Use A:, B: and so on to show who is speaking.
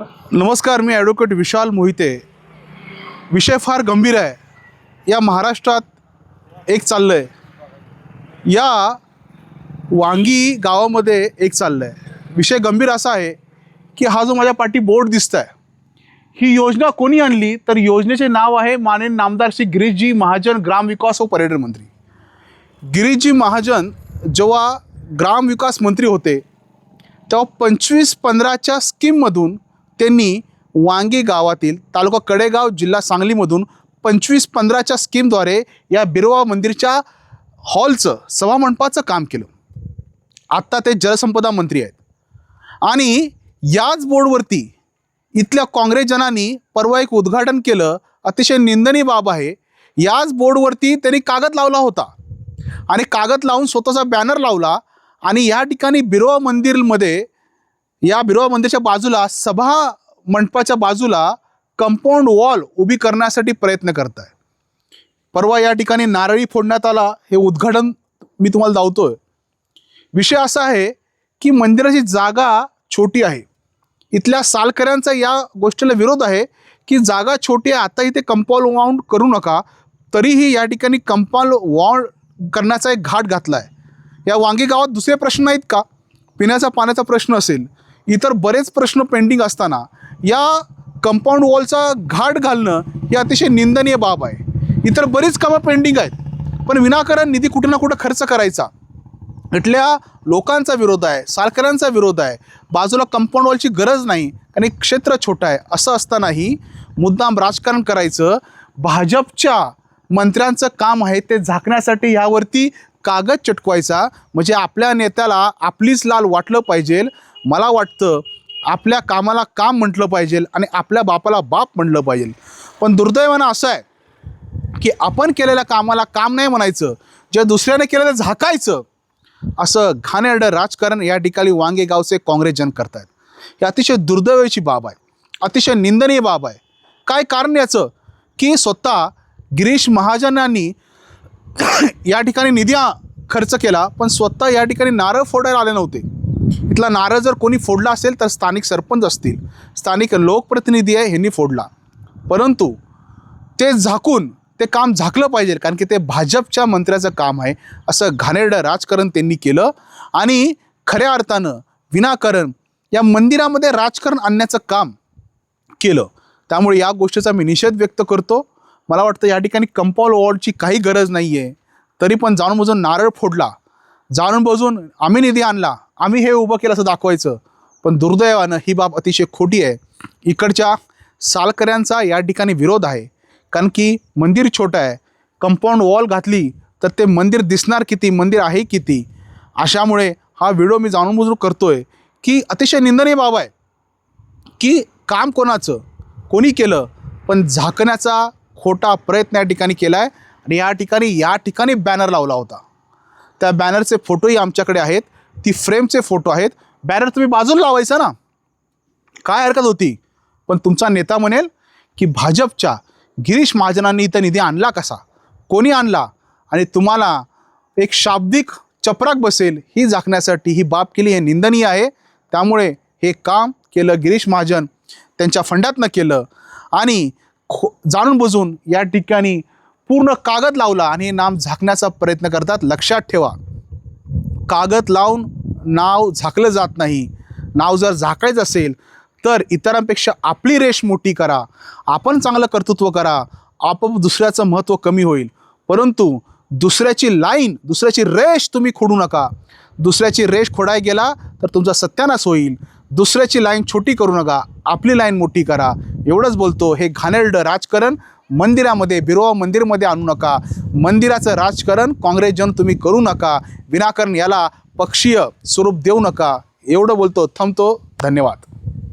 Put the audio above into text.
A: नमस्कार मी ॲडव्होकेट विशाल मोहिते. विषय फार गंभीर आहे. या महाराष्ट्रात एक चाललं आहे या वांगी गावामध्ये एक चाललं आहे विषय गंभीर असा आहे की हा जो माझ्या पाठी बोर्ड दिसत आहे ही योजना कोणी आणली? तर योजनेचे नाव आहे मानेन नामदार श्री गिरीशजी महाजन ग्रामविकास व पर्यटन मंत्री. गिरीशजी महाजन जेव्हा ग्रामविकास मंत्री होते तेव्हा पंचवीस पंधराच्या स्कीममधून त्यांनी वांगी गावातील तालुका कडेगाव जिल्हा सांगलीमधून पंचवीस पंधराच्या स्कीमद्वारे या बिरोबा मंदिरच्या हॉलचं सभामंडपाचं काम केलं. आत्ता ते जलसंपदा मंत्री आहेत. आणि याच बोर्डवरती इथल्या काँग्रेसजनांनी परवा एक उद्घाटन केलं अतिशय निंदनीय बाब आहे. याच बोर्डवरती त्यांनी कागद लावला होता. आणि कागद लावून स्वतःचा बॅनर लावला आणि या ठिकाणी बिरवा मंदिरमध्ये या बिरोबा मंदिरच्या बाजूला सभा मंडपाच्या बाजूला कंपाऊंड वॉल उभी करण्यासाठी प्रयत्न करत आहे परवा या ठिकाणी नारळी फोडण्यात आला हे उद्घाटन मी तुम्हाला दावतोय. विषय असा आहे की मंदिराची जागा छोटी आहे. इथल्या सालकऱ्यांचा या गोष्टीला विरोध आहे की जागा छोटी आहे आता इथे कंपाऊंड वाऊंड करू नका तरीही या ठिकाणी कंपाऊंड वॉल करण्याचा एक घाट घातला आहे या वांगी गावात दुसरे प्रश्न आहेत का? पिण्याचा पाण्याचा प्रश्न असेल इतर बरेच प्रश्न पेंडिंग असताना या कंपाऊंड वॉलचा घाट घालणं ही अतिशय निंदनीय बाब आहे. इतर बरीच कामं पेंडिंग आहेत. पण विनाकारण निधी कुठं ना कुठं खर्च करायचा. इथल्या लोकांचा विरोध आहे सालकऱ्यांचा विरोध आहे. बाजूला कंपाऊंड वॉलची गरज नाही आणि क्षेत्र छोटं आहे. असं असतानाही मुद्दाम राजकारण करायचं भाजपच्या मंत्र्यांचं काम आहे ते झाकण्यासाठी यावरती कागद चटकवायचा. म्हणजे आपल्या नेत्याला आपलीच लाल वाटलं पाहिजे. मला वाटतं आपल्या कामाला काम म्हटलं पाहिजे आणि आपल्या बापाला बाप म्हटलं पाहिजे. पण दुर्दैवानं असं आहे की आपण केलेल्या कामाला काम नाही म्हणायचं जे दुसऱ्याने केलेलं झाकायचं असं घाणेरडं राजकारण या ठिकाणी वांगे गावचे काँग्रेसजन करत आहेत ही अतिशय दुर्दैवाची बाब आहे अतिशय निंदनीय बाब आहे. काय कारण याचं? की स्वतः गिरीश महाजनांनी या ठिकाणी निधी खर्च केला पण स्वतः या ठिकाणी नारळ फोडायला आले नव्हते. इथला नारळ जर कोणी फोडला असेल तर स्थानिक सरपंच असतील. स्थानिक लोकप्रतिनिधी आहे ह्यांनी फोडला. परंतु ते झाकून ते काम झाकलं पाहिजे कारण की ते भाजपच्या मंत्र्याचं काम आहे असं घाणेरडं राजकारण त्यांनी केलं. आणि खऱ्या अर्थानं विनाकारण या मंदिरामध्ये राजकारण आणण्याचं काम केलं. त्यामुळे या गोष्टीचा मी निषेध व्यक्त करतो. मला वाटतं या ठिकाणी कंपाऊंड वॉर्डची काही गरज नाही आहे तरी पण जाणून बुजून नारळ फोडला. जाणून बुजून आम्ही निधी आणला. आम्ही हे उभं केलं असं दाखवायचं. पण दुर्दैवानं ही बाब अतिशय खोटी आहे. इकडच्या सालकऱ्यांचा या ठिकाणी विरोध आहे. कारण की मंदिर छोटं आहे. कंपाऊंड वॉल घातली तर ते मंदिर दिसणार किती मंदिर आहे किती? अशामुळे हा व्हिडिओ मी जाणून बुजून करतोय की अतिशय निंदनीय बाब आहे. की काम कोणाचं? कोणी केलं? पण झाकण्याचा खोटा प्रयत्न या ठिकाणी केला आहे आणि या ठिकाणी या ठिकाणी बॅनर लावला होता. त्या बॅनरचे फोटोही आमच्याकडे आहेत. ती फ्रेमचे फोटो आहेत. बॅनर तुम्ही बाजूला लावायचा ना. काय हरकत होती? पण तुमचा नेता म्हणेल की भाजपच्या गिरीश महाजनांनी इथं निधी आणला कसा? कोणी आणला? आणि तुम्हाला एक शाब्दिक चपराक बसेल ही झाकण्यासाठी ही बाब केली हे निंदनीय आहे. त्यामुळे हे काम केलं गिरीश महाजन. त्यांच्या फंडातनं केलं. आणि खो जाणून बुजून या ठिकाणी पूर्ण कागद लावला आणि हे नाम झाकण्याचा प्रयत्न करतात. लक्षात ठेवा. कागद लावून नाव झाकलं जात नाही. नाव जर झाकायचं असेल तर इतरांपेक्षा आपली रेष मोठी करा. आपण चांगलं कर्तृत्व करा. आपोआप दुसऱ्याचं महत्त्व कमी होईल. परंतु दुसऱ्याची लाईन दुसऱ्याची रेष तुम्ही खोडू नका. दुसऱ्याची रेष खोडाय गेला तर तुमचा सत्यानाश होईल. दुसऱ्याची लाईन छोटी करू नका. आपली लाईन मोठी करा. एवढंच बोलतो हे घाणेरडं राजकारण मंदिरामध्ये बिरोवा मंदिरमध्ये आणू नका. मंदिराचं राजकारण काँग्रेसजन तुम्ही करू नका. विनाकारण याला पक्षीय स्वरूप देऊ नका. एवढं बोलतो थांबतो. धन्यवाद.